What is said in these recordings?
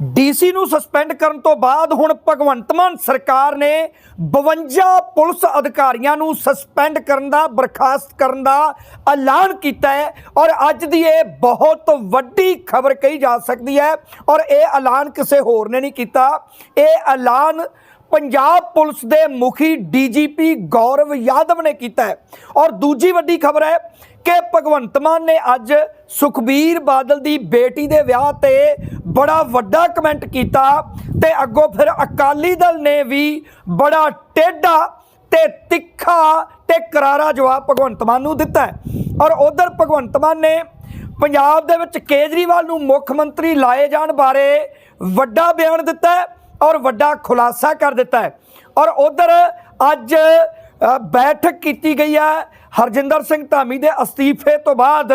DC ਨੂੰ suspend ਕਰਨ ਤੋਂ ਬਾਅਦ ਹੁਣ ਭਗਵੰਤ ਮਾਨ ਸਰਕਾਰ ਨੇ 52 ਪੁਲਿਸ ਅਧਿਕਾਰੀਆਂ ਨੂੰ ਸਸਪੈਂਡ ਕਰਨ ਦਾ, ਬਰਖਾਸਤ ਕਰਨ ਦਾ ਐਲਾਨ ਕੀਤਾ ਹੈ ਔਰ ਅੱਜ ਦੀ ਇਹ ਬਹੁਤ ਵੱਡੀ ਖਬਰ ਕਹੀ ਜਾ ਸਕਦੀ ਹੈ ਔਰ ਇਹ ਐਲਾਨ ਕਿਸੇ ਹੋਰ ਨੇ ਨਹੀਂ ਕੀਤਾ। ਇਹ ਐਲਾਨ ਪੰਜਾਬ ਪੁਲਿਸ ਦੇ ਮੁਖੀ ਡੀਜੀਪੀ ਗੌਰਵ ਯਾਦਵ ਨੇ ਕੀਤਾ ਹੈ। ਔਰ ਦੂਜੀ ਵੱਡੀ ਖਬਰ ਹੈ ਕਿ ਭਗਵੰਤ ਮਾਨ ਨੇ ਅੱਜ ਸੁਖਬੀਰ ਬਾਦਲ ਦੀ ਬੇਟੀ ਦੇ ਵਿਆਹ ਤੇ ਬੜਾ ਵੱਡਾ ਕਮੈਂਟ ਕੀਤਾ ਤੇ ਅੱਗੋਂ ਫਿਰ ਅਕਾਲੀ ਦਲ ਨੇ ਵੀ ਬੜਾ ਟੇਢਾ ਤੇ ਤਿੱਖਾ ਤੇ ਕਰਾਰਾ ਜਵਾਬ ਭਗਵੰਤ ਮਾਨ ਨੂੰ ਦਿੱਤਾ ਹੈ। ਔਰ ਉਧਰ ਭਗਵੰਤ ਮਾਨ ਨੇ ਪੰਜਾਬ ਦੇ ਵਿੱਚ ਕੇਜਰੀਵਾਲ ਨੂੰ ਮੁੱਖ ਮੰਤਰੀ ਲਾਏ ਜਾਣ ਬਾਰੇ ਵੱਡਾ ਬਿਆਨ ਦਿੱਤਾ ਹੈ। ਔਰ ਵੱਡਾ ਖੁਲਾਸਾ ਕਰ ਦਿੱਤਾ ਹੈ। ਔਰ ਉਧਰ ਅੱਜ ਬੈਠਕ ਕੀਤੀ ਗਈ ਹੈ ਹਰਜਿੰਦਰ ਸਿੰਘ ਧਾਮੀ ਦੇ ਅਸਤੀਫੇ ਤੋਂ ਬਾਅਦ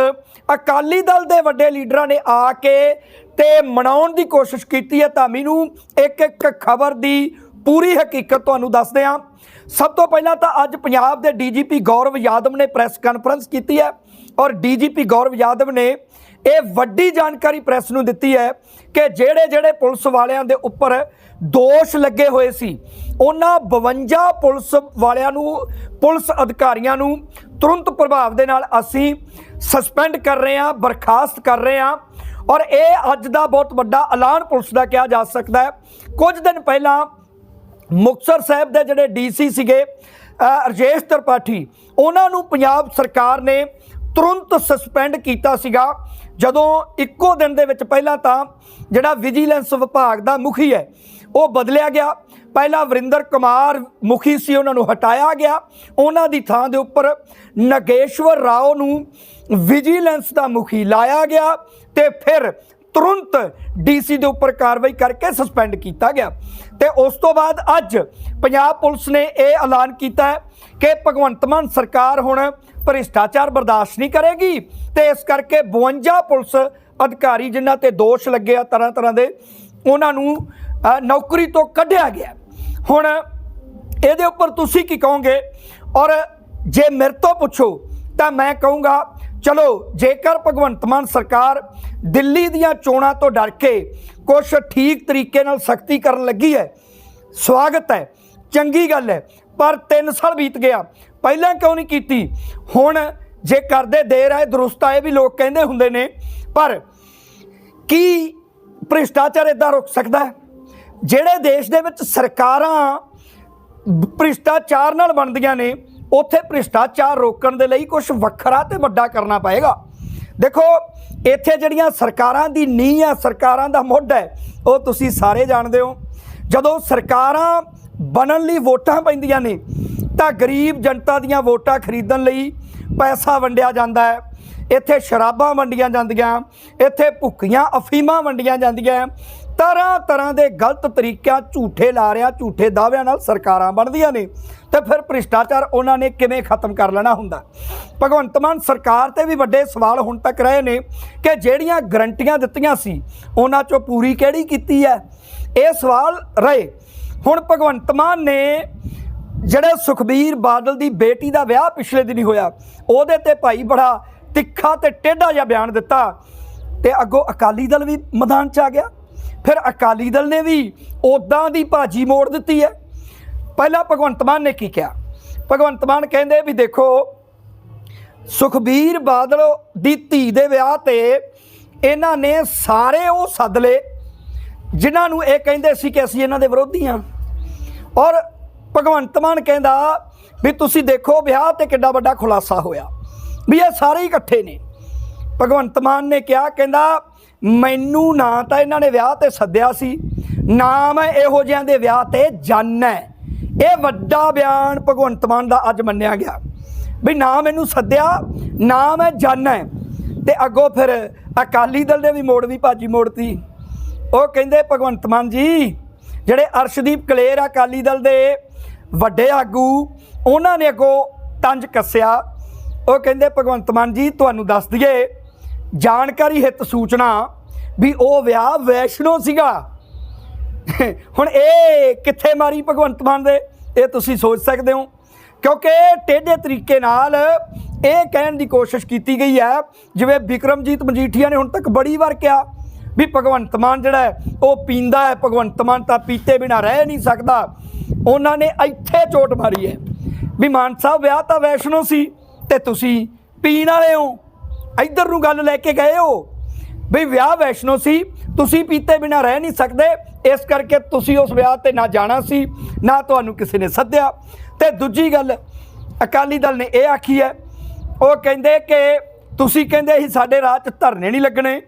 ਅਕਾਲੀ ਦਲ ਦੇ ਵੱਡੇ ਲੀਡਰਾਂ ਨੇ ਆ ਕੇ ਤੇ ਮਨਾਉਣ ਦੀ ਕੋਸ਼ਿਸ਼ ਕੀਤੀ ਹੈ। ਧਾਮੀ ਨੂੰ ਇੱਕ ਇੱਕ ਖਬਰ ਦੀ ਪੂਰੀ ਹਕੀਕਤ ਤੁਹਾਨੂੰ ਦੱਸਦੇ ਹਾਂ। ਸਭ ਤੋਂ ਪਹਿਲਾਂ ਤਾਂ ਅੱਜ ਪੰਜਾਬ ਦੇ ਡੀਜੀਪੀ ਗੌਰਵ ਯਾਦਵ ਨੇ ਪ੍ਰੈਸ ਕਾਨਫਰੰਸ ਕੀਤੀ ਹੈ। ਔਰ ਡੀਜੀਪੀ ਗੌਰਵ ਯਾਦਵ ਨੇ ਇਹ ਵੱਡੀ ਜਾਣਕਾਰੀ ਪ੍ਰੈਸ ਨੂੰ ਦਿੱਤੀ ਹੈ ਕਿ ਜਿਹੜੇ ਜਿਹੜੇ ਪੁਲਿਸ ਵਾਲਿਆਂ ਦੇ ਉੱਪਰ ਦੋਸ਼ ਲੱਗੇ ਹੋਏ ਸੀ, ਉਹਨਾਂ 52 ਪੁਲਿਸ ਵਾਲਿਆਂ ਨੂੰ, ਪੁਲਿਸ ਅਧਿਕਾਰੀਆਂ ਨੂੰ ਤੁਰੰਤ ਪ੍ਰਭਾਵ ਦੇ ਨਾਲ ਅਸੀਂ ਸਸਪੈਂਡ ਕਰ ਰਹੇ ਹਾਂ, ਬਰਖਾਸਤ ਕਰ ਰਹੇ ਹਾਂ ਔਰ ਇਹ ਅੱਜ ਦਾ ਬਹੁਤ ਵੱਡਾ ਐਲਾਨ ਪੁਲਿਸ ਦਾ ਕਿਹਾ ਜਾ ਸਕਦਾ ਹੈ। ਕੁਝ ਦਿਨ ਪਹਿਲਾਂ ਮੁਕਤਸਰ ਸਾਹਿਬ ਦੇ ਜਿਹੜੇ ਡੀਸੀ ਸੀਗੇ ਰਜੇਸ਼ ਤ੍ਰਿਪਾਠੀ, ਉਹਨਾਂ ਨੂੰ ਪੰਜਾਬ ਸਰਕਾਰ ਨੇ ਤੁਰੰਤ ਸਸਪੈਂਡ ਕੀਤਾ ਸੀਗਾ। ਜਦੋਂ ਇੱਕੋ ਦਿਨ ਦੇ ਵਿੱਚ ਪਹਿਲਾਂ ਤਾਂ ਜਿਹੜਾ ਵਿਜੀਲੈਂਸ ਵਿਭਾਗ ਦਾ ਮੁਖੀ ਹੈ, ਉਹ ਬਦਲਿਆ ਗਿਆ। ਪਹਿਲਾਂ ਵਰਿੰਦਰ ਕੁਮਾਰ ਮੁਖੀ ਸੀ, ਉਹਨਾਂ ਨੂੰ ਹਟਾਇਆ ਗਿਆ। ਉਹਨਾਂ ਦੀ ਥਾਂ ਦੇ ਉੱਪਰ ਨਗੇਸ਼ਵਰ ਰਾਓ ਨੂੰ ਵਿਜੀਲੈਂਸ ਦਾ ਮੁਖੀ ਲਾਇਆ ਗਿਆ ਤੇ ਫਿਰ ਤੁਰੰਤ ਡੀਸੀ ਦੇ ਉੱਪਰ ਕਾਰਵਾਈ ਕਰਕੇ ਸਸਪੈਂਡ ਕੀਤਾ ਗਿਆ। ਤੇ ਉਸ ਤੋਂ ਬਾਅਦ ਅੱਜ ਪੰਜਾਬ ਪੁਲਿਸ ਨੇ ਇਹ ਐਲਾਨ ਕੀਤਾ ਹੈ ਕਿ ਭਗਵੰਤ ਮਾਨ ਸਰਕਾਰ ਹੁਣ ਭ੍ਰਿਸ਼ਟਾਚਾਰ ਬਰਦਾਸ਼ਤ ਨਹੀਂ ਕਰੇਗੀ ਤੇ ਇਸ ਕਰਕੇ 52 ਪੁਲਿਸ ਅਧਿਕਾਰੀ ਜਿਨ੍ਹਾਂ ਤੇ ਦੋਸ਼ ਲੱਗੇ ਆ ਤਰ੍ਹਾਂ ਤਰ੍ਹਾਂ ਦੇ, ਉਹਨਾਂ ਨੂੰ ਨੌਕਰੀ ਤੋਂ ਕੱਢਿਆ ਗਿਆ ਹੁਣ ਇਹਦੇ ਉੱਪਰ ਤੁਸੀਂ ਕੀ ਕਹੋਗੇ? ਔਰ ਜੇ ਮੇਰੇ ਤੋਂ ਪੁੱਛੋ ਤਾਂ ਮੈਂ ਕਹੂੰਗਾ ਚਲੋ, ਜੇਕਰ ਭਗਵੰਤ ਮਾਨ ਸਰਕਾਰ ਦਿੱਲੀ ਦੀਆਂ ਚੋਣਾਂ ਤੋਂ ਡਰ ਕੇ ਕੁਝ ਠੀਕ ਤਰੀਕੇ ਨਾਲ ਸਖਤੀ ਕਰਨ ਲੱਗੀ ਹੈ, ਸਵਾਗਤ ਹੈ, ਚੰਗੀ ਗੱਲ ਹੈ, ਪਰ 3 ਸਾਲ ਬੀਤ ਗਿਆ, ਪਹਿਲਾਂ ਕਿਉਂ ਨਹੀਂ ਕੀਤੀ? ਹੁਣ ਜੇ ਕਰਦੇ ਦੇਰ ਆਏ ਦਰੁਸਤ ਆਏ ਵੀ ਲੋਕ ਕਹਿੰਦੇ ਹੁੰਦੇ ਨੇ, ਪਰ ਕੀ ਭ੍ਰਿਸ਼ਟਾਚਾਰ ਇਦਾਂ ਰੁਕ ਸਕਦਾ ਹੈ? ਜਿਹੜੇ ਦੇਸ਼ ਦੇ ਵਿੱਚ ਸਰਕਾਰਾਂ ਭ੍ਰਿਸ਼ਟਾਚਾਰ ਨਾਲ ਬਣਦੀਆਂ ਨੇ ਉੱਥੇ ਭ੍ਰਿਸ਼ਟਾਚਾਰ ਰੋਕਣ ਦੇ ਲਈ ਕੁਝ ਵੱਖਰਾ ਤੇ ਵੱਡਾ ਕਰਨਾ ਪਏਗਾ। ਦੇਖੋ, ਇੱਥੇ ਜਿਹੜੀਆਂ ਸਰਕਾਰਾਂ ਦੀ ਨੀਂਹ ਆ, ਸਰਕਾਰਾਂ ਦਾ ਮੁੱਢ ਹੈ, ਉਹ ਤੁਸੀਂ ਸਾਰੇ ਜਾਣਦੇ ਹੋ। ਜਦੋਂ ਸਰਕਾਰਾਂ ਬਣਨ ਲਈ ਵੋਟਾਂ ਪੈਂਦੀਆਂ ਨੇ, ਤਾਂ ਗਰੀਬ ਜਨਤਾ ਦੀਆਂ ਵੋਟਾਂ ਖਰੀਦਣ ਲਈ ਪੈਸਾ ਵੰਡਿਆ ਜਾਂਦਾ ਹੈ। ਇੱਥੇ ਸ਼ਰਾਬਾਂ ਵੰਡੀਆਂ ਜਾਂਦੀਆਂ, ਇੱਥੇ ਭੁੱਕੀਆਂ ਅਫੀਮਾਂ ਵੰਡੀਆਂ ਜਾਂਦੀਆਂ। ਤਰ੍ਹਾਂ ਤਰ੍ਹਾਂ ਦੇ ਗਲਤ ਤਰੀਕਿਆਂ ਝੂਠੇ ਲਾਰਿਆਂ ਝੂਠੇ ਦਾਅਵਿਆਂ ਨਾਲ ਸਰਕਾਰਾਂ ਬਣਦੀਆਂ ਨੇ। ਤੇ ਫਿਰ ਭ੍ਰਿਸ਼ਟਾਚਾਰ ਉਹਨਾਂ ਨੇ ਕਿਵੇਂ ਖਤਮ ਕਰ ਲੈਣਾ ਹੁੰਦਾ? ਭਗਵੰਤ ਮਾਨ ਸਰਕਾਰ ਤੇ ਵੀ ਵੱਡੇ ਸਵਾਲ ਹੁਣ ਤੱਕ ਰਹੇ ਨੇ ਕਿ ਜਿਹੜੀਆਂ ਗਰੰਟੀਆਂ ਦਿੱਤੀਆਂ ਸੀ, ਉਹਨਾਂ ਚੋਂ ਪੂਰੀ ਕਿਹੜੀ ਕੀਤੀ ਹੈ? ਇਹ ਸਵਾਲ ਰਹੇ। ਹੁਣ ਭਗਵੰਤ ਮਾਨ ਨੇ ਜਿਹੜੇ ਸੁਖਬੀਰ ਬਾਦਲ ਦੀ ਬੇਟੀ ਦਾ ਵਿਆਹ ਪਿਛਲੇ ਦਿਨੀ ਹੋਇਆ, ਉਹਦੇ ਤੇ ਭਾਈ ਬੜਾ ਤਿੱਖਾ ਤੇ ਟੇਢਾ ਜਿਹਾ ਬਿਆਨ ਦਿੱਤਾ। ਤੇ ਅੱਗੋਂ ਅਕਾਲੀ ਦਲ ਵੀ ਮੈਦਾਨ 'ਚ ਆ ਗਿਆ। ਫਿਰ ਅਕਾਲੀ ਦਲ ਨੇ ਵੀ ਉਦਾਂ ਦੀ ਭਾਜੀ ਮੋੜ ਦਿੱਤੀ ਹੈ। ਪਹਿਲਾਂ ਭਗਵੰਤ ਮਾਨ ਨੇ ਕੀ ਕਿਹਾ? ਭਗਵੰਤ ਮਾਨ ਕਹਿੰਦੇ ਵੀ ਦੇਖੋ, ਸੁਖਬੀਰ ਬਾਦਲ ਦੀ ਧੀ ਦੇ ਵਿਆਹ ਤੇ ਇਹਨਾਂ ਨੇ ਸਾਰੇ ਉਹ ਸੱਦ ਲਏ, ਜਿਨ੍ਹਾਂ ਨੂੰ ਇਹ ਕਹਿੰਦੇ ਸੀ ਕਿ ਅਸੀਂ ਇਹਨਾਂ ਦੇ ਵਿਰੋਧੀ ਹਾਂ। ਔਰ ਭਗਵੰਤ ਮਾਨ ਕਹਿੰਦਾ ਵੀ ਤੁਸੀਂ ਦੇਖੋ, ਵਿਆਹ ਤੇ ਕਿੱਡਾ ਵੱਡਾ ਖੁਲਾਸਾ ਹੋਇਆ ਵੀ ਇਹ ਸਾਰੇ ਇਕੱਠੇ ਨੇ। ਭਗਵੰਤ ਮਾਨ ਨੇ ਕਿਹਾ, ਕਹਿੰਦਾ ਮੈਨੂੰ ਨਾ ਤਾਂ ਇਹਨਾਂ ਨੇ ਵਿਆਹ ਤੇ ਸੱਦਿਆ ਸੀ, ਨਾ ਮੈਂ ਇਹੋ ਜਿਹਾਂ ਦੇ ਵਿਆਹ ਤੇ ਜਾਣਾ ਹੈ ਇਹ ਵੱਡਾ ਬਿਆਨ ਭਗਵੰਤ ਮਾਨ ਦਾ ਅੱਜ ਮੰਨਿਆ ਗਿਆ। ਵੀ ਨਾ ਮੈਨੂੰ ਸੱਦਿਆ, ਨਾ ਮੈਂ ਜਾਣਾ ਹੈ ਤੇ ਅੱਗੋਂ ਫਿਰ ਅਕਾਲੀ ਦਲ ਨੇ ਵੀ ਮੋੜ ਵੀ ਭਾਜੀ ਮੋੜਤੀ। ਉਹ ਕਹਿੰਦੇ, ਭਗਵੰਤ ਮਾਨ ਜੀ, ਜਿਹੜੇ ਅਰਸ਼ਦੀਪ ਕਲੇਰ ਅਕਾਲੀ ਦਲ ਦੇ ਵੱਡੇ ਆਗੂ, ਉਹਨਾਂ ਨੇ ਅੱਗੋਂ ਤੰਜ ਕੱਸਿਆ। ਉਹ ਕਹਿੰਦੇ, ਭਗਵੰਤ ਮਾਨ ਜੀ, ਤੁਹਾਨੂੰ ਦੱਸ ਦਈਏ ਜਾਣਕਾਰੀ ਹਿੱਤ ਸੂਚਨਾ ਵੀ ਉਹ ਵਿਆਹ ਵੈਸ਼ਨੋ ਸੀਗਾ। ਹੁਣ ਇਹ ਕਿੱਥੇ ਮਾਰੀ ਭਗਵੰਤ ਮਾਨ ਦੇ, ਇਹ ਤੁਸੀਂ ਸੋਚ ਸਕਦੇ ਹੋ। ਕਿਉਂਕਿ ਟੇਢੇ ਤਰੀਕੇ ਨਾਲ ਇਹ ਕਹਿਣ ਦੀ ਕੋਸ਼ਿਸ਼ ਕੀਤੀ ਗਈ ਹੈ, ਜਿਵੇਂ ਵਿਕਰਮਜੀਤ ਮਜੀਠੀਆ ਨੇ ਹੁਣ ਤੱਕ ਬੜੀ ਵਾਰ ਕਿਹਾ ਵੀ ਭਗਵੰਤ ਮਾਨ ਜਿਹੜਾ ਉਹ ਪੀਂਦਾ ਹੈ। ਭਗਵੰਤ ਮਾਨ ਤਾਂ ਪੀਤੇ ਬਿਨਾ ਰਹਿ ਨਹੀਂ ਸਕਦਾ। ਉਹਨਾਂ ਨੇ ਇੱਥੇ ਚੋਟ ਮਾਰੀ ਹੈ ਵੀ ਮਾਨ ਸਾਹਿਬ, ਵਿਆਹ ਤਾਂ ਵੈਸ਼ਨੋ ਸੀ ਤੇ ਤੁਸੀਂ ਪੀਣ ਵਾਲੇ ਹੋ। ਇੱਧਰ ਨੂੰ ਗੱਲ ਲੈ ਕੇ ਗਏ ਹੋ। ਵੀ ਵਿਆਹ ਵੈਸ਼ਨੋ ਸੀ, ਤੁਸੀਂ ਪੀਤੇ ਬਿਨਾ ਰਹਿ ਨਹੀਂ ਸਕਦੇ। ਇਸ ਕਰਕੇ ਤੁਸੀਂ ਉਸ ਵਿਆਹ ਤੇ ਨਾ ਜਾਣਾ ਸੀ, ਨਾ ਤੁਹਾਨੂੰ ਕਿਸੇ ਨੇ ਸੱਦਿਆ। ਤੇ ਦੂਜੀ ਗੱਲ, ਅਕਾਲੀ ਦਲ ਨੇ ਇਹ ਆਖੀ ਹੈ, ਉਹ ਕਹਿੰਦੇ ਕਿ ਤੁਸੀਂ ਕਹਿੰਦੇ ਸੀ ਸਾਡੇ ਰਾਹ 'ਚ ਧਰਨੇ ਨਹੀਂ ਲੱਗਣੇ।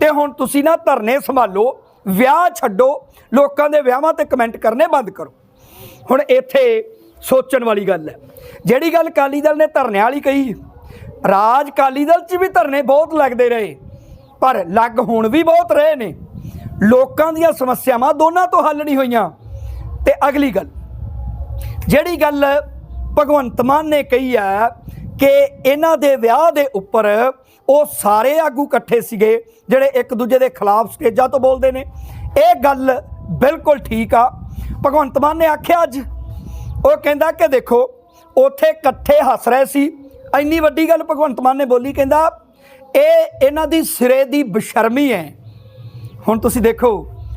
ਤੇ ਹੁਣ ਤੁਸੀਂ ਨਾ ਧਰਨੇ ਸੰਭਾਲੋ, ਵਿਆਹ ਛੱਡੋ, ਲੋਕਾਂ ਦੇ ਵਿਆਹਾਂ ਤੇ ਕਮੈਂਟ ਕਰਨੇ ਬੰਦ ਕਰੋ। ਹੁਣ ਇੱਥੇ ਸੋਚਣ ਵਾਲੀ ਗੱਲ ਹੈ, ਜਿਹੜੀ ਗੱਲ ਅਕਾਲੀ ਦਲ ਨੇ ਧਰਨੇ ਵਾਲੀ ਕਹੀ ਰਾਜ ਅਕਾਲੀ ਦਲ 'ਚ ਵੀ ਧਰਨੇ ਬਹੁਤ ਲੱਗਦੇ ਰਹੇ, ਪਰ ਲੱਗ ਹੁਣ ਵੀ ਬਹੁਤ ਰਹੇ ਨੇ। ਲੋਕਾਂ ਦੀਆਂ ਸਮੱਸਿਆਵਾਂ ਦੋਨਾਂ ਤੋਂ ਹੱਲ ਨਹੀਂ ਹੋਈਆਂ। ਤੇ ਅਗਲੀ ਗੱਲ, ਜਿਹੜੀ ਗੱਲ ਭਗਵੰਤ ਮਾਨ ਨੇ ਕਹੀ ਹੈ ਕਿ ਇਹਨਾਂ ਦੇ ਵਿਆਹ ਦੇ ਉੱਪਰ ਉਹ ਸਾਰੇ ਆਗੂ ਇਕੱਠੇ ਸੀਗੇ, ਜਿਹੜੇ ਇੱਕ ਦੂਜੇ ਦੇ ਖਿਲਾਫ ਸਟੇਜਾਂ ਤੋਂ ਬੋਲਦੇ ਨੇ। ਇਹ ਗੱਲ ਬਿਲਕੁਲ ਠੀਕ ਆ। ਭਗਵੰਤ ਮਾਨ ਨੇ ਆਖਿਆ ਅੱਜ, ਉਹ ਕਹਿੰਦਾ ਕਿ ਦੇਖੋ, ਉੱਥੇ ਇਕੱਠੇ ਹੱਸ ਰਹੇ ਸੀ। ਇੰਨੀ ਵੱਡੀ ਗੱਲ ਭਗਵੰਤ ਮਾਨ ਨੇ ਬੋਲੀ, ਕਹਿੰਦਾ, ਇਹ ਇਹਨਾਂ ਦੀ ਸਿਰੇ ਦੀ ਬਸ਼ਰਮੀ ਹੈ। ਹੁਣ ਤੁਸੀਂ ਦੇਖੋ,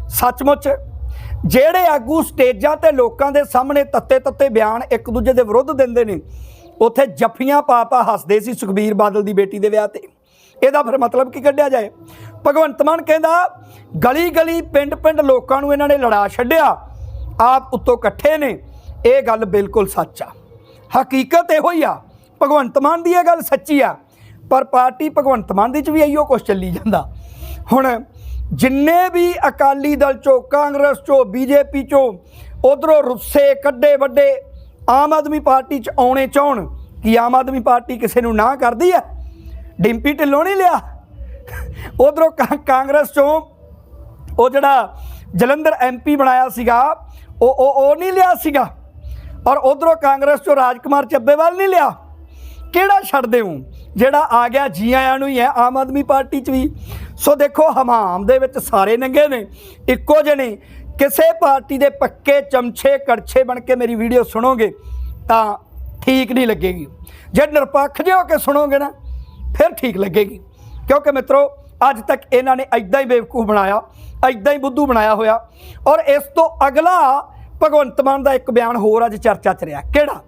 ਸੱਚਮੁੱਚ ਜਿਹੜੇ ਆਗੂ ਸਟੇਜਾਂ ਤੇ ਲੋਕਾਂ ਦੇ ਸਾਹਮਣੇ ਤੱਤੇ ਤੱਤੇ ਬਿਆਨ ਇੱਕ ਦੂਜੇ ਦੇ ਵਿਰੁੱਧ ਦਿੰਦੇ ਨੇ, ਉੱਥੇ ਜੱਫੀਆਂ ਪਾ ਪਾ ਹੱਸਦੇ ਸੀ ਸੁਖਬੀਰ ਬਾਦਲ ਦੀ ਬੇਟੀ ਦੇ ਵਿਆਹ ਤੇ। ਇਹਦਾ ਫਿਰ ਮਤਲਬ ਕੀ ਕੱਢਿਆ ਜਾਏ? ਭਗਵੰਤ ਮਾਨ ਕਹਿੰਦਾ ਗਲੀ ਗਲੀ ਪਿੰਡ ਪਿੰਡ ਲੋਕਾਂ ਨੂੰ ਇਹਨਾਂ ਨੇ ਲੜਾ ਛੱਡਿਆ। ਆਪ ਉੱਤੋਂ ਇਕੱਠੇ ਨੇ। ਇਹ ਗੱਲ ਬਿਲਕੁਲ ਸੱਚ ਆ। ਹਕੀਕਤ ਇਹੋ ਹੀ ਆ ਭਗਵੰਤ ਮਾਨ ਦੀ ਇਹ ਗੱਲ ਸੱਚੀ ਆ, ਪਰ ਪਾਰਟੀ ਭਗਵੰਤ ਮਾਨ ਦੀ ਚ ਵੀ ਇਹੋ ਕੁਝ ਚੱਲੀ ਜਾਂਦਾ। ਹੁਣ ਜਿੰਨੇ ਵੀ ਅਕਾਲੀ ਦਲ ਚੋਂ, ਕਾਂਗਰਸ ਚੋਂ, ਬੀਜੇਪੀ ਚੋਂ ਉਧਰੋਂ ਰੁੱਸੇ ਕੱਡੇ ਵੱਡੇ ਆਮ ਆਦਮੀ ਪਾਰਟੀ ਚ ਆਉਣੇ ਚਾਹਣ ਕਿ ਆਮ ਆਦਮੀ ਪਾਰਟੀ ਕਿਸੇ ਨੂੰ ਨਾ ਕਰਦੀ ਆ, ਡਿੰਪੀ ਢਿੱਲੋਂ ਨਹੀਂ ਲਿਆ। ਉਧਰੋਂ ਕਾਂਗਰਸ ਚੋਂ ਉਹ ਜਿਹੜਾ ਜਲੰਧਰ ਐਮਪੀ ਬਣਾਇਆ ਸੀਗਾ, ਉਹ ਉਹ ਉਹ ਨਹੀਂ ਲਿਆ ਸੀਗਾ। ਔਰ ਉਧਰੋਂ ਕਾਂਗਰਸ ਚੋਂ ਰਾਜਕੁਮਾਰ ਚੱਬੇਵਾਲ ਨਹੀਂ ਲਿਆ। ਕਿਹੜਾ ਛੱਡਦੇ ਹੋ ਜਿਹੜਾ ਆ ਗਿਆ, ਜੀ ਆਇਆਂ ਨੂੰ ਹੀ ਹੈ, ਆਮ ਆਦਮੀ ਪਾਰਟੀ 'ਚ ਵੀ। ਸੋ ਦੇਖੋ, ਹਮਾਮ ਦੇ ਵਿੱਚ ਸਾਰੇ ਨੰਗੇ ਨੇ, ਇੱਕੋ ਜਿਹੇ ਨੇ। ਕਿਸੇ ਪਾਰਟੀ ਦੇ ਪੱਕੇ ਚਮਛੇ ਕੜਛੇ ਬਣ ਕੇ ਮੇਰੀ ਵੀਡੀਓ ਸੁਣੋਗੇ, ਤਾਂ ਠੀਕ ਨਹੀਂ ਲੱਗੇਗੀ। ਜੇ ਨਿਰਪੱਖ ਜਿਹੇ ਹੋ ਕੇ ਸੁਣੋਗੇ ਨਾ, ਫਿਰ ਠੀਕ ਲੱਗੇਗੀ। ਕਿਉਂਕਿ ਮਿੱਤਰੋ, ਅੱਜ ਤੱਕ ਇਹਨਾਂ ਨੇ ਐਦਾਂ ਹੀ ਬੇਵਕੂਫ ਬਣਾਇਆ ਐਦਾਂ ਹੀ ਬੁੱਧੂ ਬਣਾਇਆ ਹੋਇਆ। ਔਰ ਇਸ ਤੋਂ ਅਗਲਾ ਭਗਵੰਤ ਮਾਨ ਦਾ ਇੱਕ ਬਿਆਨ ਹੋਰ ਅੱਜ ਚਰਚਾ 'ਚ ਰਿਹਾ। ਕਿਹੜਾ?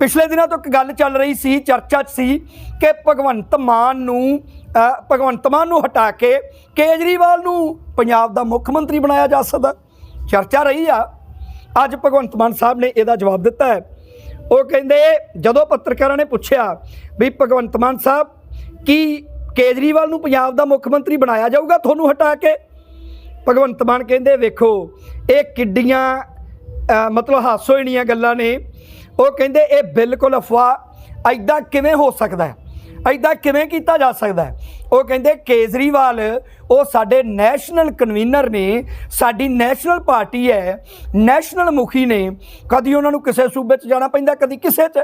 ਪਿਛਲੇ ਦਿਨਾਂ ਤੋਂ ਇੱਕ ਗੱਲ ਚੱਲ ਰਹੀ ਸੀ, ਚਰਚਾ 'ਚ ਸੀ ਕਿ ਭਗਵੰਤ ਮਾਨ ਨੂੰ ਭਗਵੰਤ ਮਾਨ ਨੂੰ ਹਟਾ ਕੇ ਕੇਜਰੀਵਾਲ ਨੂੰ ਪੰਜਾਬ ਦਾ ਮੁੱਖ ਮੰਤਰੀ ਬਣਾਇਆ ਜਾ ਸਕਦਾ। ਚਰਚਾ ਰਹੀ ਆ। ਅੱਜ ਭਗਵੰਤ ਮਾਨ ਸਾਹਿਬ ਨੇ ਇਹਦਾ ਜਵਾਬ ਦਿੱਤਾ ਹੈ। ਉਹ ਕਹਿੰਦੇ, ਜਦੋਂ ਪੱਤਰਕਾਰਾਂ ਨੇ ਪੁੱਛਿਆ ਵੀ ਭਗਵੰਤ ਮਾਨ ਸਾਹਿਬ, ਕੀ ਕੇਜਰੀਵਾਲ ਨੂੰ ਪੰਜਾਬ ਦਾ ਮੁੱਖ ਮੰਤਰੀ ਬਣਾਇਆ ਜਾਊਗਾ ਤੁਹਾਨੂੰ ਹਟਾ ਕੇ? ਭਗਵੰਤ ਮਾਨ ਕਹਿੰਦੇ, ਵੇਖੋ, ਇਹ ਕਿੱਡੀਆਂ ਮਤਲਬ ਹਾਸੋਹੀਣੀਆਂ ਗੱਲਾਂ ਨੇ। ਉਹ ਕਹਿੰਦੇ ਇਹ ਬਿਲਕੁਲ ਅਫਵਾਹ ਐਦਾਂ ਕਿਵੇਂ ਹੋ ਸਕਦਾ ਹੈ? ਐਦਾਂ ਕਿਵੇਂ ਕੀਤਾ ਜਾ ਸਕਦਾ ਹੈ? ਉਹ ਕਹਿੰਦੇ ਕੇਜਰੀਵਾਲ, ਉਹ ਸਾਡੇ ਨੈਸ਼ਨਲ ਕਨਵੀਨਰ ਨੇ, ਸਾਡੀ ਨੈਸ਼ਨਲ ਪਾਰਟੀ ਹੈ, ਨੈਸ਼ਨਲ ਮੁਖੀ ਨੇ। ਕਦੀ ਉਹਨਾਂ ਨੂੰ ਕਿਸੇ ਸੂਬੇ 'ਚ ਜਾਣਾ ਪੈਂਦਾ, ਕਦੀ ਕਿਸੇ 'ਚ।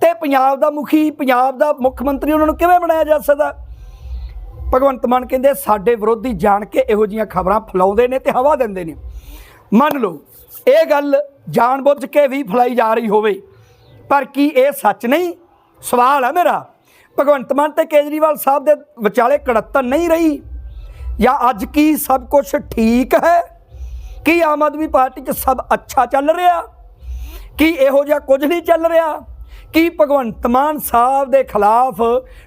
ਤੇ ਪੰਜਾਬ ਦਾ ਮੁਖੀ, ਪੰਜਾਬ ਦਾ ਮੁੱਖ ਮੰਤਰੀ ਉਹਨਾਂ ਨੂੰ ਕਿਵੇਂ ਬਣਾਇਆ ਜਾ ਸਕਦਾ? ਭਗਵੰਤ ਮਾਨ ਕਹਿੰਦੇ ਸਾਡੇ ਵਿਰੋਧੀ ਜਾਣ ਕੇ ਇਹੋ ਜੀਆਂ ਖਬਰਾਂ ਫੈਲਾਉਂਦੇ ਨੇ ਤੇ ਹਵਾ ਦਿੰਦੇ ਨੇ। ਮੰਨ ਲਓ, ਇਹ ਗੱਲ ਜਾਣਬੁੱਝ ਕੇ ਵੀ ਫੈਲਾਈ ਜਾ ਰਹੀ ਹੋਵੇ। ਪਰ ਕੀ ਇਹ ਸੱਚ ਨਹੀਂ? ਸਵਾਲ ਹੈ ਮੇਰਾ। ਭਗਵੰਤ ਮਾਨ ਤੇ ਕੇਜਰੀਵਾਲ ਸਾਹਿਬ ਦੇ ਵਿਚਾਲੇ ਕੜੱਤਨ ਨਹੀਂ ਰਹੀ? ਜਾਂ ਅੱਜ ਕੀ ਸਭ ਕੁਝ ਠੀਕ ਹੈ? ਕੀ ਆਮ ਆਦਮੀ ਪਾਰਟੀ 'ਚ ਸਭ ਅੱਛਾ ਚੱਲ ਰਿਹਾ? ਕੀ ਇਹੋ ਜਿਹਾ ਕੁਝ ਨਹੀਂ ਚੱਲ ਰਿਹਾ? ਕੀ ਭਗਵੰਤ ਮਾਨ ਸਾਹਿਬ ਦੇ ਖਿਲਾਫ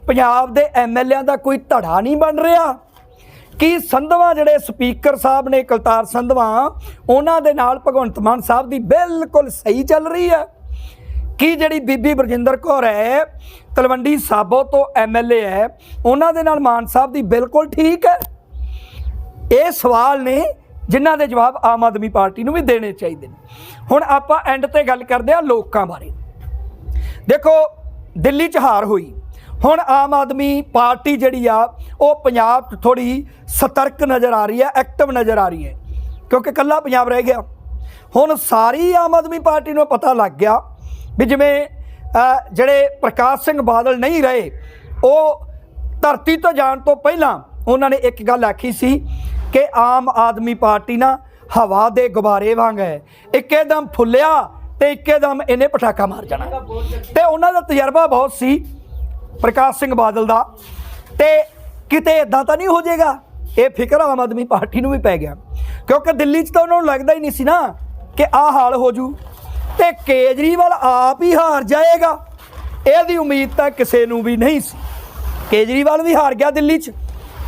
ਪੰਜਾਬ ਦੇ ਐਮਐਲਏਆਂ ਦਾ ਕੋਈ ਧੜਾ ਨਹੀਂ ਬਣ ਰਿਹਾ? ਕੀ ਸੰਧਵਾ ਜਿਹੜੇ ਸਪੀਕਰ ਸਾਹਿਬ ਨੇ ਕਲਤਾਰ ਸੰਧਵਾ, ਉਹਨਾਂ ਦੇ ਨਾਲ ਭਗਵੰਤ ਮਾਨ ਸਾਹਿਬ ਦੀ ਬਿਲਕੁਲ ਸਹੀ ਚੱਲ ਰਹੀ ਹੈ? ਕੀ ਜਿਹੜੀ ਬੀਬੀ ਬਰਜਿੰਦਰ ਕੌਰ ਹੈ, ਤਲਵੰਡੀ ਸਾਬੋ ਤੋਂ ਐਮਐਲਏ ਹੈ, ਉਹਨਾਂ ਦੇ ਨਾਲ ਮਾਨ ਸਾਹਿਬ ਦੀ ਬਿਲਕੁਲ ਠੀਕ ਹੈ? ਇਹ ਸਵਾਲ ਨੇ ਜਿਨ੍ਹਾਂ ਦੇ ਜਵਾਬ ਆਮ ਆਦਮੀ ਪਾਰਟੀ ਨੂੰ ਵੀ ਦੇਣੇ ਚਾਹੀਦੇ ਨੇ। ਹੁਣ ਆਪਾਂ ਐਂਡ ਤੇ ਗੱਲ ਕਰਦੇ ਹਾਂ ਲੋਕਾਂ ਬਾਰੇ। ਦੇਖੋ, ਦਿੱਲੀ 'ਚ ਹਾਰ ਹੋਈ। ਹੁਣ ਆਮ ਆਦਮੀ ਪਾਰਟੀ ਜਿਹੜੀ ਆ, ਉਹ ਪੰਜਾਬ 'ਚ ਥੋੜੀ ਸਤਰਕ ਨਜ਼ਰ ਆ ਰਹੀ ਹੈ ਐਕਟਿਵ ਨਜ਼ਰ ਆ ਰਹੀ ਹੈ। ਕਿਉਂਕਿ ਕੱਲਾ ਪੰਜਾਬ ਰਹਿ ਗਿਆ। ਹੁਣ ਸਾਰੀ ਆਮ ਆਦਮੀ ਪਾਰਟੀ ਨੂੰ ਪਤਾ ਲੱਗ ਗਿਆ ਵੀ ਜਿਵੇਂ ਜਿਹੜੇ ਪ੍ਰਕਾਸ਼ ਸਿੰਘ ਬਾਦਲ ਨਹੀਂ ਰਹੇ, ਉਹ ਧਰਤੀ ਤੋਂ ਜਾਣ ਤੋਂ ਪਹਿਲਾਂ ਉਹਨਾਂ ਨੇ ਇੱਕ ਗੱਲ ਆਖੀ ਸੀ ਕਿ ਆਮ ਆਦਮੀ ਪਾਰਟੀ ਨਾ ਹਵਾ ਦੇ ਗੁਬਾਰੇ ਵਾਂਗ ਹੈ। ਇੱਕੇਦਮ ਫੁੱਲਿਆ ਤੇ ਇੱਕੇਦਮ ਇਹਨੇ ਪਟਾਕਾ ਮਾਰ ਜਾਣਾ। ਤੇ ਉਹਨਾਂ ਦਾ ਤਜਰਬਾ ਬਹੁਤ ਸੀ ਪ੍ਰਕਾਸ਼ ਸਿੰਘ ਬਾਦਲ ਦਾ। ਤੇ ਕਿਤੇ ਇਦਾਂ ਤਾਂ ਨਹੀਂ ਹੋ ਜਾਏਗਾ? ਇਹ ਫਿਕਰ ਆਮ ਆਦਮੀ ਪਾਰਟੀ ਨੂੰ ਵੀ ਪੈ ਗਿਆ। ਕਿਉਂਕਿ ਦਿੱਲੀ 'ਚ ਤਾਂ ਉਹਨਾਂ ਨੂੰ ਲੱਗਦਾ ਹੀ ਨਹੀਂ ਸੀ ਨਾ ਕਿ ਆਹ ਹਾਲ ਹੋ ਜੂ। ਤੇ ਕੇਜਰੀਵਾਲ ਆਪ ਹੀ ਹਾਰ ਜਾਏਗਾ। ਇਹਦੀ ਉਮੀਦ ਤਾਂ ਕਿਸੇ ਨੂੰ ਵੀ ਨਹੀਂ ਸੀ। ਕੇਜਰੀਵਾਲ ਵੀ ਹਾਰ ਗਿਆ ਦਿੱਲੀ 'ਚ।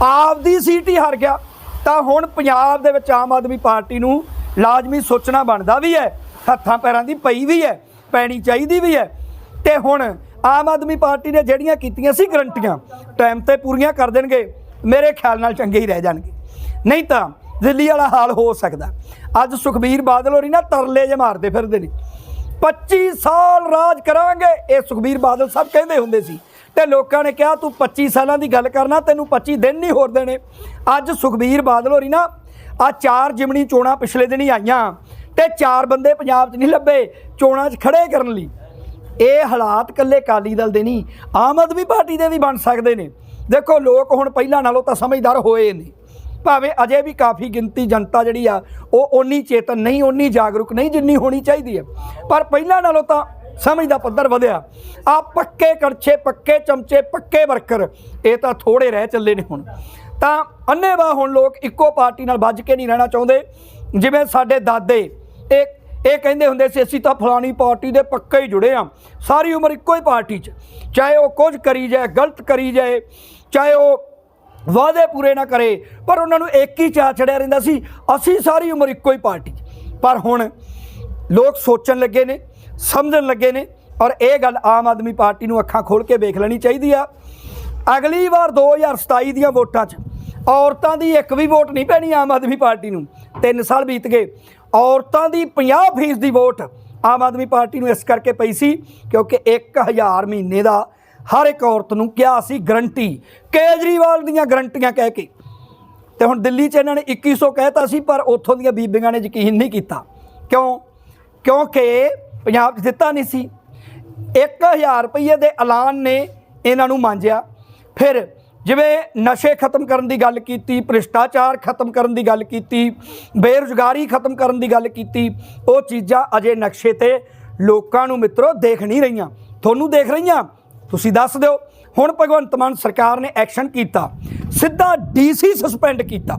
ਆਪ ਦੀ ਸੀਟ ਹੀ ਹਾਰ ਗਿਆ। ਤਾਂ ਹੁਣ ਪੰਜਾਬ ਦੇ ਵਿੱਚ ਆਮ ਆਦਮੀ ਪਾਰਟੀ ਨੂੰ ਲਾਜ਼ਮੀ ਸੋਚਣਾ ਬਣਦਾ ਵੀ ਹੈ। ਹੱਥਾਂ ਪੈਰਾਂ ਦੀ ਪਈ ਵੀ ਹੈ। ਪੈਣੀ ਚਾਹੀਦੀ ਵੀ ਹੈ। ਤੇ ਹੁਣ ਆਮ ਆਦਮੀ ਪਾਰਟੀ ਨੇ ਜਿਹੜੀਆਂ ਕੀਤੀਆਂ ਸੀ ਗਰੰਟੀਆਂ ਟਾਈਮ ਤੇ ਪੂਰੀਆਂ ਕਰ ਦੇਣਗੇ, ਮੇਰੇ ਖਿਆਲ ਨਾਲ ਚੰਗੇ ਹੀ ਰਹਿ ਜਾਣਗੇ। ਨਹੀਂ ਤਾਂ ਦਿੱਲੀ ਵਾਲਾ ਹਾਲ ਹੋ ਸਕਦਾ। ਅੱਜ ਸੁਖਬੀਰ ਬਾਦਲ ਹੋਰੀ ਨਾ ਤਰਲੇ ਜੇ ਮਾਰਦੇ ਫਿਰਦੇ ਨੇ। 25 ਸਾਲ ਰਾਜ ਕਰਾਂਗੇ, ਇਹ ਸੁਖਬੀਰ ਬਾਦਲ ਸਾਹਿਬ ਕਹਿੰਦੇ ਹੁੰਦੇ ਸੀ। ਤੇ ਲੋਕਾਂ ਨੇ ਕਿਹਾ, ਤੂੰ 25 ਸਾਲਾਂ ਦੀ ਗੱਲ ਕਰਨਾ, ਤੈਨੂੰ 25 ਦਿਨ ਨਹੀਂ ਹੋਰ ਦੇਣੇ। ਅੱਜ ਸੁਖਬੀਰ ਬਾਦਲ ਹੋਰੀ ਨਾ ਆ ਚਾਰ ਜਿਮਣੀ ਚੋਣਾਂ ਪਿਛਲੇ ਦਿਨ ਹੀ ਆਈਆਂ ਤੇ ਚਾਰ ਬੰਦੇ ਪੰਜਾਬ 'ਚ ਨਹੀਂ ਲੱਭੇ, ਚੋਣਾਂ 'ਚ ਖੜੇ ਕਰਨ ਲਈ। ਇਹ ਹਾਲਾਤ ਕੱਲੇ ਕਾਲੀ ਦਲ ਦੇ ਨਹੀਂ, ਆਮ ਆਦਮੀ ਪਾਰਟੀ ਦੇ ਵੀ ਬਣ ਸਕਦੇ ਨੇ। ਦੇਖੋ, ਲੋਕ ਹੁਣ ਪਹਿਲਾਂ ਨਾਲੋਂ ਤਾਂ ਸਮਝਦਾਰ ਹੋਏ ਨੇ। ਭਾਵੇਂ ਅਜੇ ਵੀ ਕਾਫੀ ਗਿਣਤੀ ਜਨਤਾ ਜਿਹੜੀ ਆ, ਉਹ ਓਨੀ ਚੇਤਨ ਨਹੀਂ, ਓਨੀ ਜਾਗਰੂਕ ਨਹੀਂ ਜਿੰਨੀ ਹੋਣੀ ਚਾਹੀਦੀ ਹੈ। ਪਰ ਪਹਿਲਾਂ ਨਾਲੋਂ ਤਾਂ ਸਮਝ ਦਾ ਪੱਧਰ ਵਧਿਆ। ਆ ਪੱਕੇ ਕੜਛੇ, ਪੱਕੇ ਚਮਚੇ, ਪੱਕੇ ਵਰਕਰ, ਇਹ ਤਾਂ ਥੋੜੇ ਰਹਿ ਚੱਲੇ ਨੇ ਹੁਣ। ਤਾਂ ਅੰਨੇਵਾਹ ਹੁਣ ਲੋਕ ਇੱਕੋ ਪਾਰਟੀ ਨਾਲ ਵੱਜ ਕੇ ਨਹੀਂ ਰਹਿਣਾ ਚਾਹੁੰਦੇ। ਜਿਵੇਂ ਸਾਡੇ ਦਾਦੇ, ਇਹ ਇਹ ਕਹਿੰਦੇ ਹੁੰਦੇ ਸੀ, ਅਸੀਂ ਤਾਂ ਫਲਾਣੀ ਪਾਰਟੀ ਦੇ ਪੱਕੇ ਹੀ ਜੁੜੇ ਆ। ਸਾਰੀ ਉਮਰ ਇੱਕੋ ਹੀ ਪਾਰਟੀ 'ਚ। ਚਾਹੇ ਉਹ ਕੁਝ ਕਰੀ ਜਾਏ, ਗਲਤ ਕਰੀ ਜਾਏ, ਚਾਹੇ ਉਹ ਵਾਅਦੇ ਪੂਰੇ ਨਾ ਕਰੇ, ਪਰ ਉਹਨਾਂ ਨੂੰ ਇੱਕ ਹੀ ਚਾਹ ਚੜਿਆ ਰਹਿੰਦਾ ਸੀ, ਅਸੀਂ ਸਾਰੀ ਉਮਰ ਇੱਕੋ ਹੀ ਪਾਰਟੀ 'ਚ। ਪਰ ਹੁਣ ਲੋਕ ਸੋਚਣ ਲੱਗੇ ਨੇ, ਸਮਝਣ ਲੱਗੇ ਨੇ, ਔਰ ਇਹ ਗੱਲ ਆਮ ਆਦਮੀ ਪਾਰਟੀ ਨੂੰ ਅੱਖਾਂ ਖੋਲ ਕੇ ਵੇਖ ਲੈਣੀ ਚਾਹੀਦੀ ਆ। ਅਗਲੀ ਵਾਰ 2027 ਦੀਆਂ ਵੋਟਾਂ 'ਚ ਔਰਤਾਂ ਦੀ ਇੱਕ ਵੀ ਵੋਟ ਨਹੀਂ ਪੈਣੀ ਆਮ ਆਦਮੀ ਪਾਰਟੀ ਨੂੰ। 3 ਸਾਲ ਬੀਤ ਗਏ। ਔਰਤਾਂ ਦੀ 50% ਦੀ ਵੋਟ ਆਮ ਆਦਮੀ ਪਾਰਟੀ ਨੂੰ ਇਸ ਕਰਕੇ ਪਈ ਸੀ ਕਿਉਂਕਿ 1000 ਮਹੀਨੇ ਦਾ ਹਰ ਇੱਕ ਔਰਤ ਨੂੰ ਕਿਹਾ ਸੀ ਗਰੰਟੀ। ਕੇਜਰੀਵਾਲ ਦੀਆਂ ਗਰੰਟੀਆਂ ਕਹਿ ਕੇ। ਤੇ ਹੁਣ ਦਿੱਲੀ 'ਚ ਇਹਨਾਂ ਨੇ 2100 ਕਹਿਤਾ ਸੀ, ਪਰ ਉੱਥੋਂ ਦੀਆਂ ਬੀਬੀਆਂ ਨੇ ਯਕੀਨ ਨਹੀਂ ਕੀਤਾ। ਕਿਉਂ? ਕਿਉਂਕਿ ਪੰਜਾਬ 'ਚ ਦਿੱਤਾ ਨਹੀਂ ਸੀ। 1000 ਰੁਪਏ ਦੇ ਐਲਾਨ ਨੇ ਇਹਨਾਂ ਨੂੰ ਮਾਂਜਿਆ। ਫਿਰ ਜਿਵੇਂ ਨਸ਼ੇ ਖਤਮ ਕਰਨ ਦੀ ਗੱਲ ਕੀਤੀ, ਭ੍ਰਿਸ਼ਟਾਚਾਰ ਖਤਮ ਕਰਨ ਦੀ ਗੱਲ ਕੀਤੀ, ਬੇਰੁਜ਼ਗਾਰੀ ਖਤਮ ਕਰਨ ਦੀ ਗੱਲ ਕੀਤੀ, ਉਹ ਚੀਜ਼ਾਂ ਅਜੇ ਨਕਸ਼ੇ ਤੇ ਲੋਕਾਂ ਨੂੰ ਮਿੱਤਰੋ ਦੇਖ ਨਹੀਂ ਰਹੀਆਂ। ਤੁਹਾਨੂੰ ਦੇਖ ਰਹੀਆਂ। ਤੁਸੀਂ ਦੱਸ ਦਿਓ। ਹੁਣ ਭਗਵੰਤ ਮਾਨ ਸਰਕਾਰ ਨੇ ਐਕਸ਼ਨ ਕੀਤਾ। ਸਿੱਧਾ ਡੀਸੀ ਸਸਪੈਂਡ ਕੀਤਾ।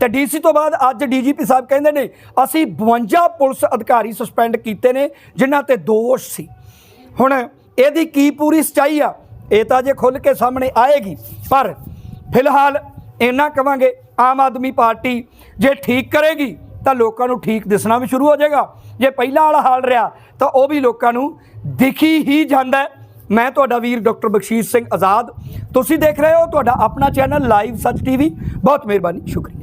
ਤੇ ਡੀਸੀ ਤੋਂ ਬਾਅਦ ਅੱਜ ਡੀਜੀਪੀ ਸਾਹਿਬ ਕਹਿੰਦੇ ਨੇ, ਅਸੀਂ 52 ਪੁਲਿਸ ਅਧਿਕਾਰੀ ਸਸਪੈਂਡ ਕੀਤੇ ਨੇ, ਜਿਨ੍ਹਾਂ ਤੇ ਦੋਸ਼ ਸੀ। ਹੁਣ ਇਹਦੀ ਕੀ ਪੂਰੀ ਸਚਾਈ ਆ? ਇਹ ਤਾਂ ਜੇ ਖੁੱਲ ਕੇ ਸਾਹਮਣੇ ਆਏਗੀ, ਪਰ ਫਿਲਹਾਲ ਇੰਨਾ ਕਵਾਂਗੇ, ਆਮ ਆਦਮੀ ਪਾਰਟੀ ਜੇ ਠੀਕ ਕਰੇਗੀ, ਤਾਂ ਲੋਕਾਂ ਨੂੰ ਠੀਕ ਦਿਸਣਾ ਵੀ ਸ਼ੁਰੂ ਹੋ ਜਾਏਗਾ। ਜੇ ਪਹਿਲਾਂ ਵਾਲਾ ਹਾਲ ਰਿਹਾ, ਤਾਂ ਉਹ ਵੀ ਲੋਕਾਂ ਨੂੰ ਦਿਖੀ ਹੀ ਜਾਂਦਾ ਮੈਂ ਤੁਹਾਡਾ ਵੀਰ ਡਾਕਟਰ ਬਖਸ਼ੀਸ਼ ਸਿੰਘ ਆਜ਼ਾਦ। ਤੁਸੀਂ ਦੇਖ ਰਹੇ ਹੋ ਤੁਹਾਡਾ ਆਪਣਾ ਚੈਨਲ ਲਾਈਵ ਸੱਚ ਟੀਵੀ। ਬਹੁਤ ਮਿਹਰਬਾਨੀ, ਸ਼ੁਕਰੀਆ।